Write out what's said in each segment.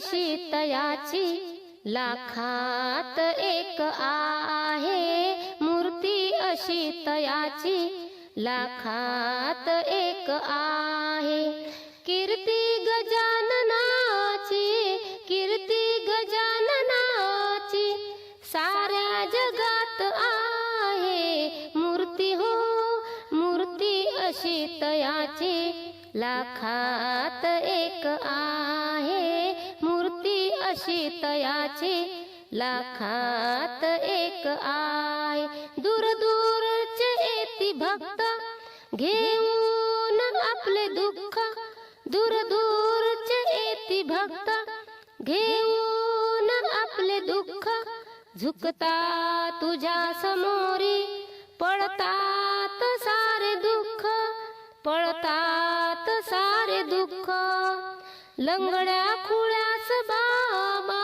अशी तयाची लाखात एक आहे. मूर्ती अशी तयाची लाखात एक आहे. कीर्ती गजाननाची कीर्ती गजाननाची साऱ्या जगात आहे. मूर्ती हो मूर्ती अशी तयाची लाखात एक आहे तयाचे लाखात एक आय. दूर दूरचे येती भक्त घेऊन आपले दुःख. दूर दूरचे येती भक्त घेऊन आपले दुःख. झुकता तुझ्या समोरी पळतात सारे दुःख. पळतात सारे दुःख. लंगड्या खुळ्या बाबा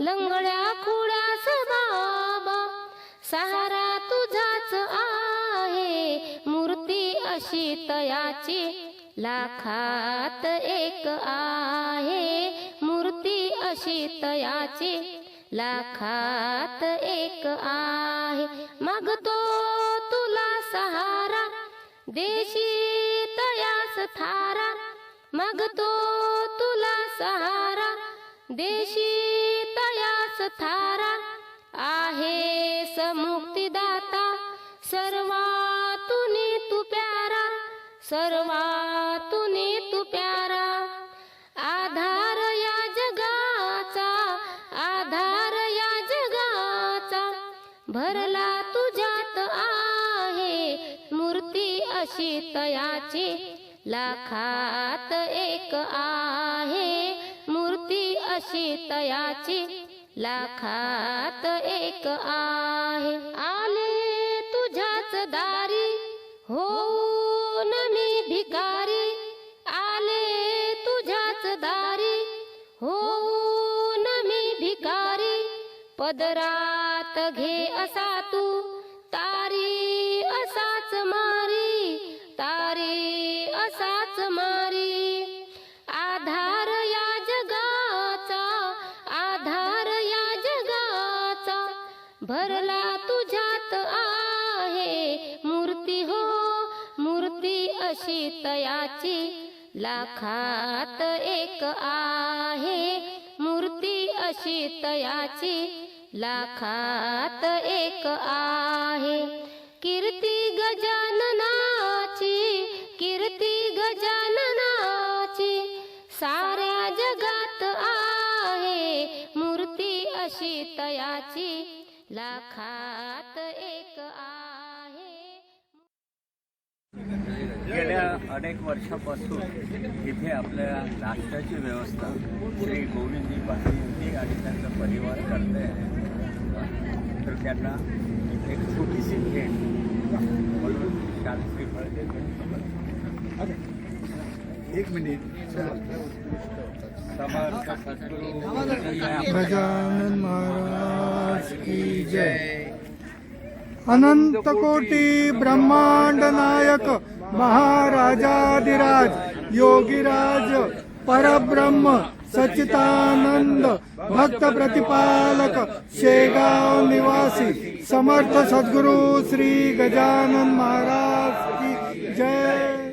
लंगड्या खुडास बाबा सहारा तुझाच आहे मूर्ती अशी तयाची लाखात एक आहे मूर्ती अशी तयाची लाखात एक आहे. मागतो तुला सहारा देशी तयास थारा मागतो तुला सहारा देशी तयास थारा आहे समुक्तीदाता. सर्वातुनी तू प्यारा सर्वातुनी तू प्यारा. आधार या जगाचा आधार या जगाचा. भरला तुझ्यात आहे मूर्ती अशी तयाची. लाखात एक आ अशी तयाची लाखात एक आहे. आले तुझ्याच दारी होऊन मी भिकारी. आले तुझ्याच दारी होऊन मी भिकारी. पदरात घे असा तू भरला तुझ्यात आहे. मूर्ती हो मूर्ती अशी तयाची. लाखात एक आहे. मूर्ती अशी तयाची. लाखात एक आहे. कीर्ती गजाननाची कीर्ती गजाननाची. साऱ्या जगात आहे. मूर्ती अशी तयाची. लाखात एक आहे. गेल्या अनेक वर्षापासून इथे आपल्या नाश्त्याची व्यवस्था श्री गोविंदजी पाटील आणि त्यांचा परिवार करते आहे तर त्यांना एक छोटीशी भेट म्हणून शास्त्री देते एक मिनिट. गजानन महाराज की जय। अनंत कोटी ब्रह्मांड नायक महाराजाधिराज योगीराज परब्रह्म सच्चिदानंद भक्त प्रतिपालक शेगाव निवासी समर्थ सद्गुरु श्री गजानन महाराज की जय।